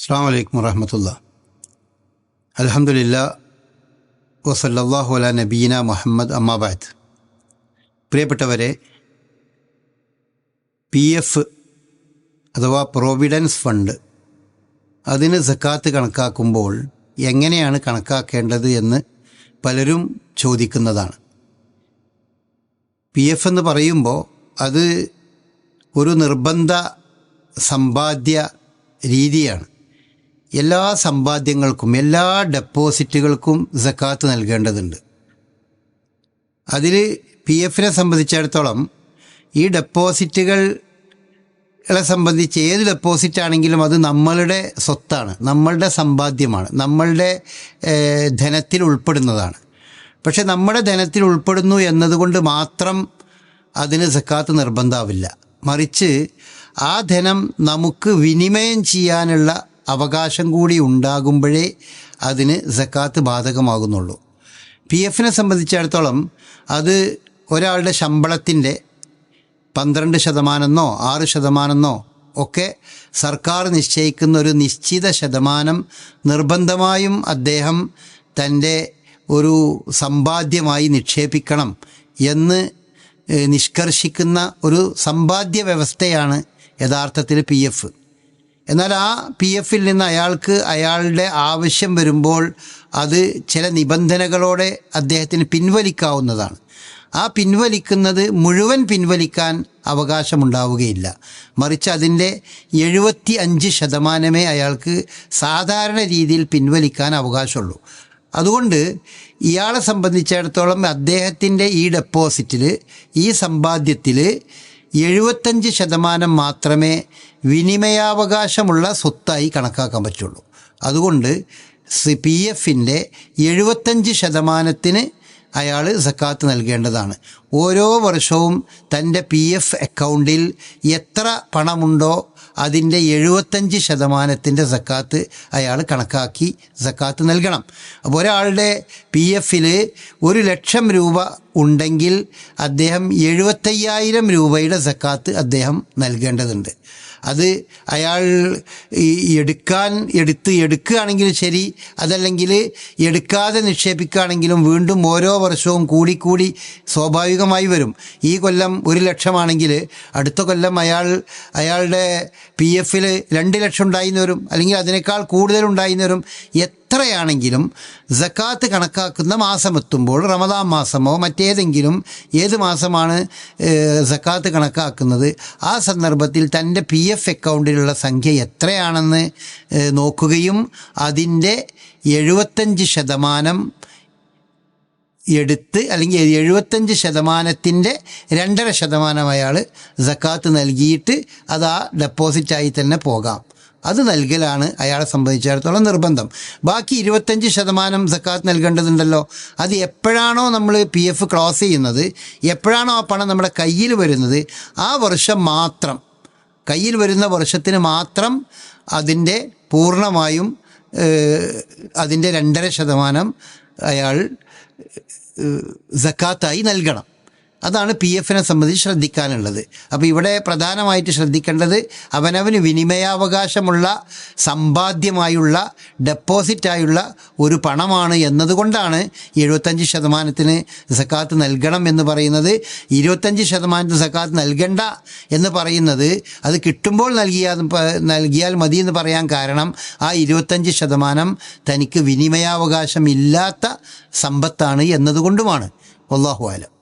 അസ്സാം വലൈക്കും വറഹമത്തുള്ള. അലഹമുല്ല വസല്ലാഹു അല നബീന മുഹമ്മദ് അമ്മാബാദ് പ്രിയപ്പെട്ടവരെ പി എഫ് അഥവാ പ്രൊവിഡൻസ് ഫണ്ട് അതിന് സക്കാത്ത് കണക്കാക്കുമ്പോൾ എങ്ങനെയാണ് കണക്കാക്കേണ്ടത് എന്ന് പലരും ചോദിക്കുന്നതാണ്. പി എഫ് എന്ന് പറയുമ്പോൾ അത് ഒരു നിർബന്ധ സമ്പാദ്യ രീതിയാണ്. എല്ലാ സമ്പാദ്യങ്ങൾക്കും എല്ലാ ഡെപ്പോസിറ്റുകൾക്കും സക്കാത്ത് നൽകേണ്ടതുണ്ട്. അതിൽ പി എഫിനെ സംബന്ധിച്ചിടത്തോളം ഈ ഡെപ്പോസിറ്റുകളെ സംബന്ധിച്ച് ഏത് ഡെപ്പോസിറ്റ് ആണെങ്കിലും അത് നമ്മളുടെ സ്വത്താണ് നമ്മളുടെ സമ്പാദ്യമാണ് നമ്മളുടെ ധനത്തിൽ ഉൾപ്പെടുന്നതാണ്. പക്ഷെ നമ്മുടെ ധനത്തിൽ ഉൾപ്പെടുന്നു എന്നതുകൊണ്ട് മാത്രം അതിന് സക്കാത്ത് നിർബന്ധമാവില്ല മറിച്ച് ആ ധനം നമുക്ക് വിനിമയം ചെയ്യാനുള്ള അവകാശം കൂടി ഉണ്ടാകുമ്പോഴേ അതിന് സക്കാത്ത് ബാധകമാകുന്നുള്ളൂ. പി എഫിനെ സംബന്ധിച്ചിടത്തോളം അത് ഒരാളുടെ ശമ്പളത്തിന്റെ പന്ത്രണ്ട് ശതമാനമെന്നോ ആറ് ശതമാനമെന്നോ ഒക്കെ സർക്കാർ നിശ്ചയിക്കുന്ന ഒരു നിശ്ചിത ശതമാനം നിർബന്ധമായും അദ്ദേഹം തന്റെ ഒരു സമ്പാദ്യമായി നിക്ഷേപിക്കണം എന്ന് നിഷ്കർഷിക്കുന്ന ഒരു സമ്പാദ്യ വ്യവസ്ഥയാണ് യഥാർത്ഥത്തിൽ പി എഫ്. എന്നാൽ ആ പി എഫിൽ നിന്ന് അയാൾക്ക് അയാളുടെ ആവശ്യം വരുമ്പോൾ അത് ചില നിബന്ധനകളോടെ അദ്ദേഹത്തിന് പിൻവലിക്കാവുന്നതാണ്. ആ പിൻവലിക്കുന്നത് മുഴുവൻ പിൻവലിക്കാൻ അവകാശമുണ്ടാവുകയില്ല. മറിച്ച് അതിന്റെ എഴുപത്തി അഞ്ച് ശതമാനമേ അയാൾക്ക് സാധാരണ രീതിയിൽ പിൻവലിക്കാൻ അവകാശമുള്ളൂ. അതുകൊണ്ട് ഇയാളെ സംബന്ധിച്ചിടത്തോളം അദ്ദേഹത്തിന്റെ ഈ ഡെപ്പോസിറ്റിൽ ഈ സമ്പാദ്യത്തിൽ എഴുപത്തഞ്ച് ശതമാനം മാത്രമേ വിനിമയാവകാശമുള്ള സ്വത്തായി കണക്കാക്കാൻ പറ്റുള്ളൂ. അതുകൊണ്ട് പി എഫിന്റെ എഴുപത്തഞ്ച് ശതമാനത്തിന് അയാൾ സക്കാത്ത് നൽകേണ്ടതാണ്. ഓരോ വർഷവും തന്റെ പി എഫ് അക്കൗണ്ടിൽ എത്ര പണമുണ്ടോ അതിന്റെ എഴുപത്തഞ്ച് ശതമാനത്തിന്റെ സക്കാത്ത് അയാൾ കണക്കാക്കി സക്കാത്ത് നൽകണം. അപ്പോൾ ഒരാളുടെ പി എഫിൽ ഒരു ലക്ഷം രൂപ ഉണ്ടെങ്കിൽ അദ്ദേഹം എഴുപത്തയ്യായിരം രൂപയുടെ സക്കാത്ത് അദ്ദേഹം നൽകേണ്ടതുണ്ട്. അത് അയാൾ എടുക്കാൻ എടുത്ത് എടുക്കുകയാണെങ്കിൽ ശരി അതല്ലെങ്കിൽ എടുക്കാതെ നിക്ഷേപിക്കുകയാണെങ്കിലും വീണ്ടും ഓരോ വർഷവും കൂടിക്കൂടി സ്വാഭാവികമായി വരും. ഈ കൊല്ലം ഒരു ലക്ഷമാണെങ്കിൽ അടുത്ത കൊല്ലം അയാൾ അയാളുടെ പി എഫിൽ രണ്ട് ലക്ഷം ഉണ്ടായിന്ന് വരും. അല്ലെങ്കിൽ അതിനേക്കാൾ കൂടുതൽ ഉണ്ടായിന്ന് വരും. എത്രയാണെങ്കിലും ജക്കാത്ത് കണക്കാക്കുന്ന മാസം എത്തുമ്പോൾ റമദാൻ മാസമോ മറ്റേതെങ്കിലും ഏത് മാസമാണ് ജക്കാത്ത് കണക്കാക്കുന്നത്? ആ സന്ദർഭത്തിൽ തന്റെ പി എഫ് അക്കൗണ്ടിലുള്ള സംഖ്യ എത്രയാണെന്ന് നോക്കുകയും അതിന്റെ എഴുപത്തഞ്ച് ശതമാനം എടുത്ത് അല്ലെങ്കിൽ എഴുപത്തഞ്ച് ശതമാനത്തിന്റെ രണ്ടര ശതമാനം അയാൾ സക്കാത്ത് നൽകിയിട്ട് അത് ആ ഡെപ്പോസിറ്റായി തന്നെ പോകാം. അത് നൽകലാണ് അയാളെ സംബന്ധിച്ചിടത്തോളം നിർബന്ധം. ബാക്കി ഇരുപത്തഞ്ച് ശതമാനം സക്കാത്ത് നൽകേണ്ടതുണ്ടല്ലോ. അത് എപ്പോഴാണോ നമ്മൾ പി എഫ് ക്ലോസ് ചെയ്യുന്നത് എപ്പോഴാണോ ആ പണം നമ്മുടെ കയ്യിൽ വരുന്നത് ആ വർഷം മാത്രം കയ്യിൽ വരുന്ന വർഷത്തിന് മാത്രം അതിന്റെ പൂർണമായും അതിന്റെ രണ്ടര ശതമാനം അയാൾ സക്കാത്തായി നൽകണം അതാണ് പി എഫിനെ സംബന്ധിച്ച് ശ്രദ്ധിക്കാനുള്ളത്. അപ്പോൾ ഇവിടെ പ്രധാനമായിട്ട് ശ്രദ്ധിക്കേണ്ടത് അവനവന് വിനിമയാവകാശമുള്ള സമ്പാദ്യമായുള്ള ഡെപ്പോസിറ്റായുള്ള ഒരു പണമാണ് എന്നതുകൊണ്ടാണ് എഴുപത്തഞ്ച് ശതമാനത്തിന് സക്കാത്ത് നൽകണം എന്ന് പറയുന്നത്. ഇരുപത്തഞ്ച് ശതമാനത്തിന് സക്കാത്ത് നൽകണ്ട എന്ന് പറയുന്നത് അത് കിട്ടുമ്പോൾ നൽകിയാൽ നൽകിയാൽ മതി എന്ന് പറയാൻ കാരണം ആ ഇരുപത്തഞ്ച് ശതമാനം തനിക്ക് വിനിമയാവകാശം ഇല്ലാത്ത സമ്പത്താണ് എന്നതുകൊണ്ടുമാണ്. അള്ളാഹു ആലം.